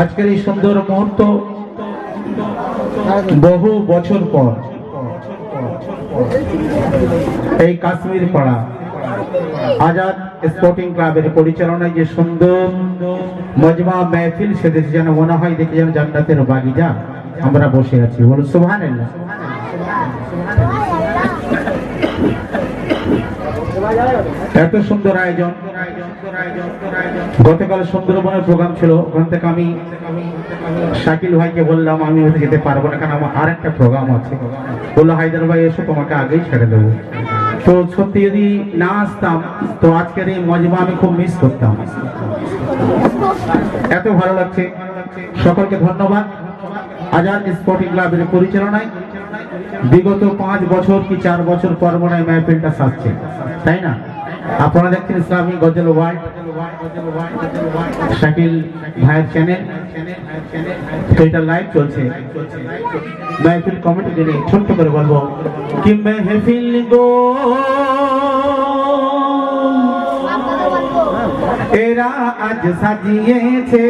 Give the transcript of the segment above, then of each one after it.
আজকের এই সুন্দর মুহূর্ত বহু বছর পর। এই কাশ্মীর পাড়া, আজাদ স্পোর্টিং ক্লাবের পরিচালনায় যে সুন্দর মজমা মেহফিল সেদেশে যেন মনে হয়, দেখে যেন জান্নাতের বাগিচা আমরা বসে আছি। বলুন সুভান এত সুন্দর আয়োজন। গতকাল সুন্দরবনের প্রোগ্রাম ছিল, ওখান থেকে আমি শাকিল ভাইকে বললাম, আমি ওতে যেতে পারব না, কারণ আমার আরেকটা প্রোগ্রাম আছে। বলল, হায়দার ভাই, এসো, তোমাকে আগেই ছেড়ে দেবো। তো সত্যি যদি না আসতাম, তো আজকের এই মজমা আমি খুব মিস করতাম। এত ভালো লাগছে। সকলকে ধন্যবাদ। আজাদ স্পোর্টিং ক্লাবের পরিচালনায় বিগত পাঁচ বছর কি চার বছর পর মনে মেহফিলটা সাজছে, তাই না? আপনারা দেখছেন ইসলামী গজল ওয়ার্ল্ড, শাকিল ভাইয়ের চ্যানেল তো লাইভ চলছে। মেহফিল কমিটি নিয়ে ছোট্ট করে বলব কি মেহফিল গো। এরা আজ সাজিয়েছে।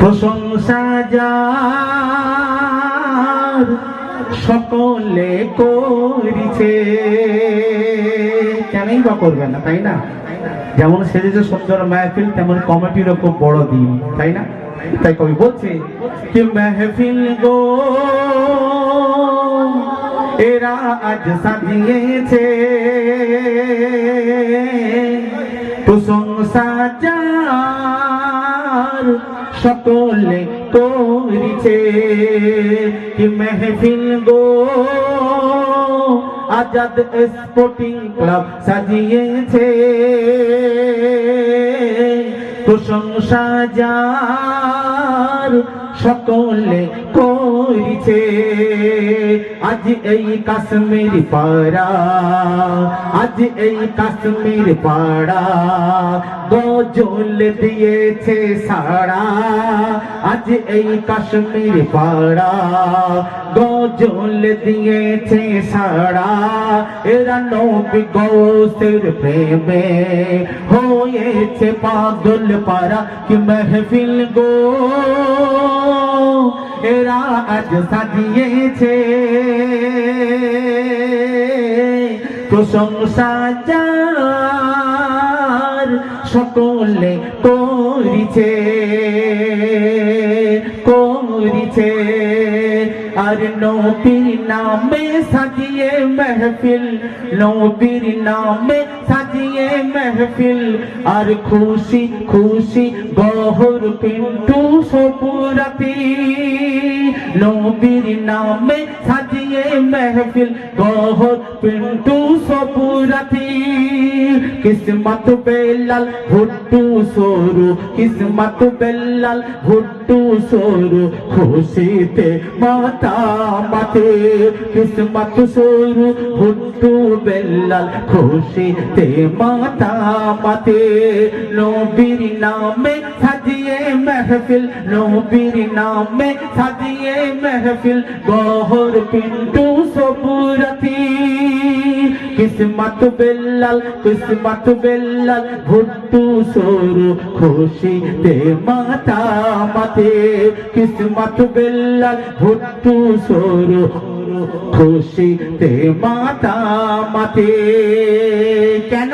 প্রশংসা যার সকলে করিছে। কেনই বা করবে না, তাই না? যেমন সেজেছে সুন্দর মেহফিল, তেমন কমিটিরও খুব বড় দিন, তাই না? তাই কবি বলছে, কি মেহফিল গো? এরা আজ সাজিয়েছে। প্রশংসা যার সকলে করিছে কি মেহফিল গো। আজাদ স্পোর্টিং ক্লাব সাজিয়েছে। প্রশংসা যার সকলে করিছে আজ এই কাশ্মীর পাড়া, আজ এই কাশ্মীর পাড়া, গজল দিয়েছে সাড়া, আজ এই কাশ্মীর পাড়া, গজল দিয়েছে সাড়া, এরা নবী গৌসের প্রেমে হয়েছে পাগল পারা কি মেহফিল গো? এরা আজ সাজিয়েছে। প্রশংসা যার সকলে করিছে করিছে। আর নবীর নামে সাজিয়ে মেহফিল নবীর নামে সাজিয়ে মেহফিল আর খুশি খুশি গহর পিন্টু সপুরাতি নবীর নামে সাজিয়ে মেহফিল গহর পিন্টু সপুরাতি কিসমত বেলাল ভুট্টু সরু কিসমত বেলাল ভুট্টু সরু খুশিতে মাতা মাতে। কিসমত সরু ভুট্টু বেলাল খুশিতে মাতা মাতে। নবীর নামে সাজিয়ে মেহফিল, নবীর নামে সাজিয়ে মেহফিল। গহর পিন্টু সবুরতি। কিসমত বেলাল কিসমত বেলাল ভুট্টু সরু খুশিতে মাতা মাতে। কিসমত বেলাল ভুট্টু সরু খুশিতে মাতা মাতে। কেন?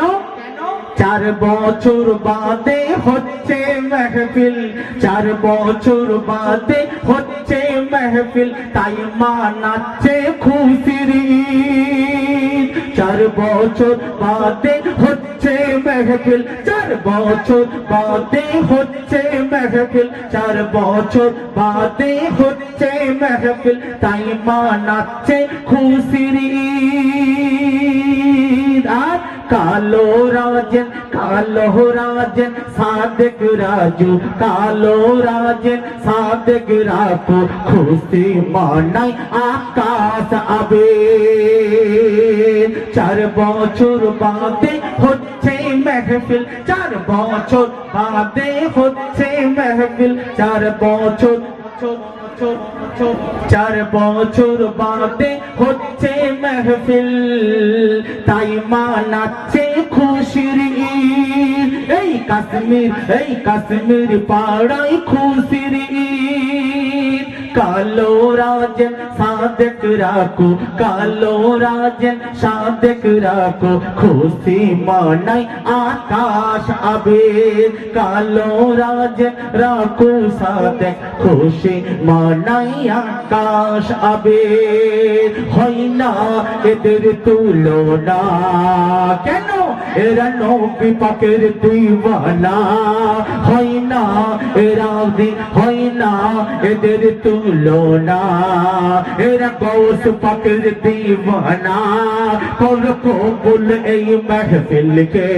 চার বছর বাদে হচ্ছে মেহফিল, চার বছর বাদে হচ্ছে মেহফিল, তাই মা নাচছে খুশির। চার বছর বাদে হচ্ছে মেহফিল, চার বছর বাদে হচ্ছে মেহফিল, চার বছর বাদে হচ্ছে মেহফিল, তাই মানাচ্ছে খুশির। আর কালো রাজেন কালো রাজেন সাদেক রাজু কালো রাজেন সাদেক রাজু খুশি মানাই আকাশ আবে চার বছর বাদে হচ্ছে মেহফিল, চার বছর বাদে হচ্ছে মেহফিল, চার বছর চার বছর বাদে হচ্ছে মেহফিল, তাই মা মানাচ্ছে খুশির এই কাশ্মীর এই কাশ্মীর পাড়াই খুশির কালো রাজন সাদেক রাখো কালো রাজন সাদেক রাখো খুশি মানাই আকাশ আবে কালো রাজন রাখো সাদেক খুশি মানাই আকাশ আবে হয় না এদের তুলনা কেন এরা নবী পাকের দিওয়ানা হয় না এরা হয় না এদের তুলনা এরা গৌস পাকের দিওয়ানা কর কবুল এই महफिल के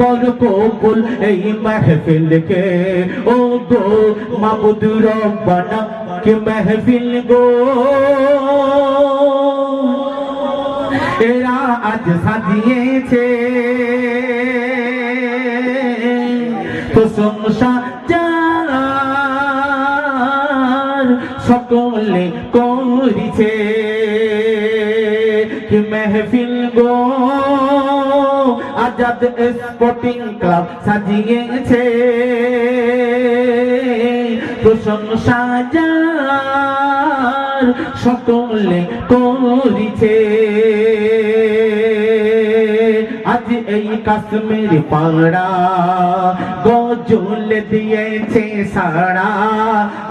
কর কবুল এই महफिल के ও গো মাবুদ রব্বানা के महफिल গো এরা আজ সাজিয়েছে প্রশংসা সকলে করিছে মেহফিল গো? আজাদ স্পোর্টিং ক্লাব সাজিয়েছে। প্রশংসা যার সকলে করিছে। এই কাশ্মীর পাড়া গজল দিয়েছে সারা।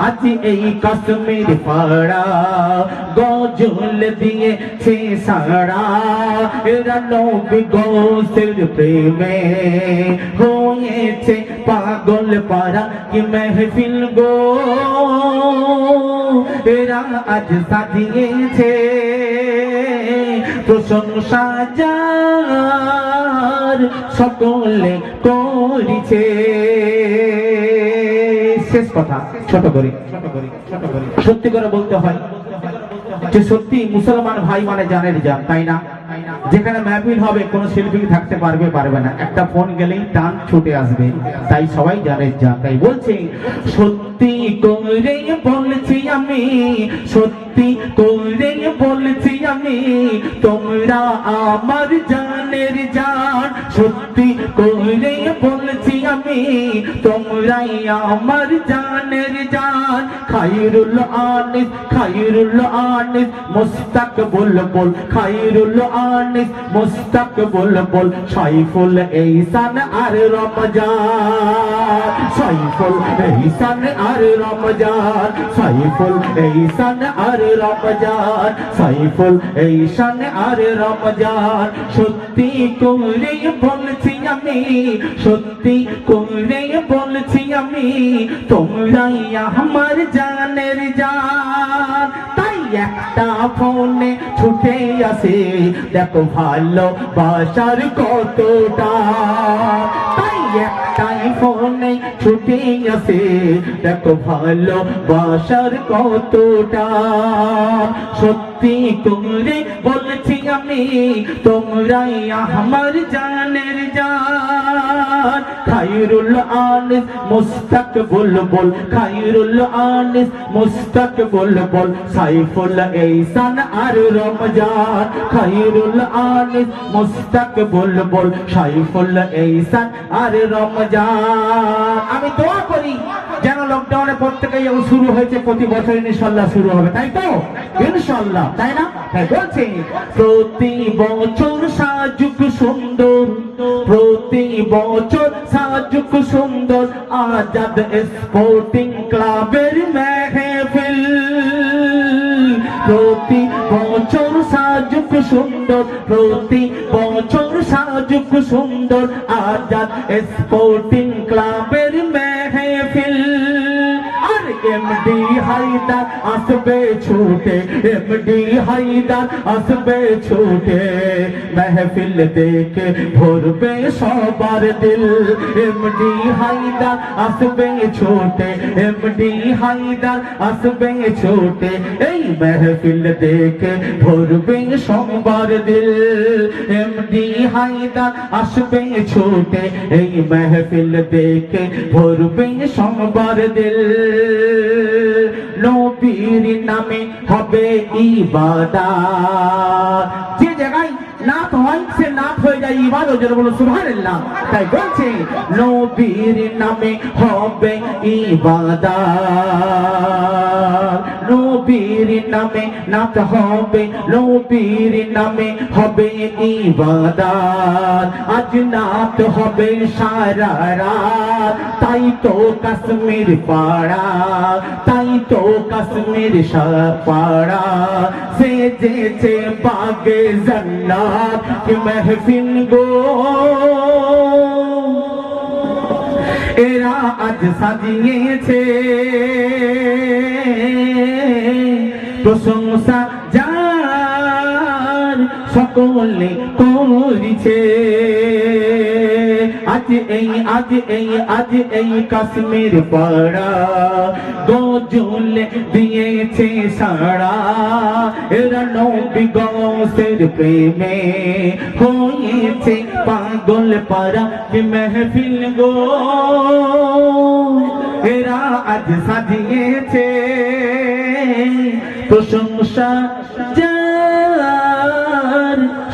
আজ এই কাশ্মীর পাড়া গজল দিয়েছে সারা। এরা নবী গোসের প্রেমে হয়েছে পাগল পাড়া, কি মেহফিল গো? এরা আজ সাজিয়েছে প্রশংসা যার সকলে করিছে। শেষ কথা, ছোট করি সত্যি করে বলতে হয় যে সত্যি মুসলমান ভাই মানে জানের যান তাই না? যেখানে মাহফিল হবে, কোনো শিল্পী থাকতে পারবে পারবে না। একটা ফোন গেলেই টান ছুটে আসবে, তাই সবাই জানে যান তাই বলছি, সত্যি করে বলছি আমি, সত্যি করে বলছি আমি তোমরা আমার জানের জান। সত্যি করে বলছি আমি তোমরাই আমার জানের জান। খাইরুল আনিস খাইরুল আনিস মুস্তাক বল। খাইরুল আনিস মুস্তাক বল। সাইফুল এইসান আর রমজান। সাইফুল এইসান আর রমজান। সাইফুল এইসান আর রমজান। সাইফুল এইসান আর রমজান। সত্যি করে বলছি আমি, সত্যি করে বলছি আমি তোমরাই আমার জানের জান তাই একটা ফোনে ছুটে আসে দেখো ভালো বাসার কতটা তাই একটাই ফোনে ছুটে আসে দেখো ভালো বাসার কতটা সত্যি করে বলছি আমি তোমরাই আমার জানের জান খাইরুল আনিস মুস্তাক বল খাইরুল আনিস মুস্তাক বল সাইফুল এইসান আর রমজান খাইরুল আনিস মুস্তাক বল সাইফুল এইসান আর রমজান। আমি দোয়া করি যেন লকডাউনে প্রত্যেকে শুরু হয়েছে, প্রতি বছর ইনশাল্লাহ শুরু হবে, তাই তো? ইনশাল্লাহ তাই না? তাই বলছি, প্রতি বছর সাজুক সুন্দর, প্রতি বছর সাজুক সুন্দর আজাদ স্পোর্টিং ক্লাবের মেহফিল। প্রতি বছর সাজুক সুন্দর, প্রতি বছর সাজুক সুন্দর আজাদ স্পোর্টিং ক্লাবের মেহফিল। এমডি হাইদার আসবে ছুটে এমডি হাইদার আসবে ছুটে মেহফিল দেখে ভরবে সবার দিল এমডি হাইদার আসবে ছুটে এমডি হাইদার আসবে ছুটে এই মেহফিল দেখে ভরবে সবার দিল এমডি হাইদার আসবে ছুটে এই মেহফিল দেখে ভরবে সবার দিল নবীর নামে হবে ইবাদত। যে জায়গায় নাথ হয়, সে নাথ হয়ে যায় ইবাদত। যেন বলো, সুবহানাল্লাহ। তাই বলছে, নবীর নামে হবে ইবাদত। নবীর নামে নাথ হবে, নবীর নামে হবে ইবাদত। আজ নাথ হবে সারা রাত। তাই তো কাশ্মীর পাড়া, তাই তো কাশ্মীর পাড়া সেজেছে বাগে জন্নাত কি মেহফিল গো। এরা আজ সাজিয়েছে। প্রশংসা যার সকলে করিছে। আজ এই আজ এই আজ এই কাশ্মীর পাড়া। গজল দিয়েছে সাড়া। এরা নবী গৌসের প্রেমে হয়েছে পাগল পাড়া কি মেহফিল গো। এরা আজ সাজিয়েছে প্রশংসা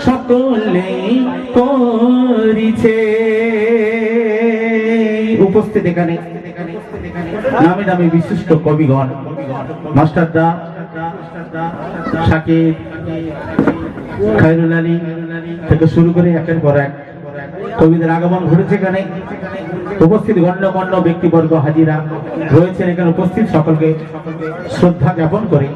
সকলে করিছে। উপস্থিত এখানে নামে নামে বিশিষ্ট কবিগণ, মাস্টারদা শাকিব খায়রুল আলী থেকে শুরু করে একের পর এক কবিদের আগমন ঘটেছে এখানে। উপস্থিত গণ্যমান্য ব্যক্তিবর্গ হাজিরা রয়েছেন এখানে উপস্থিত, সকলকে শ্রদ্ধা জ্ঞাপন করে।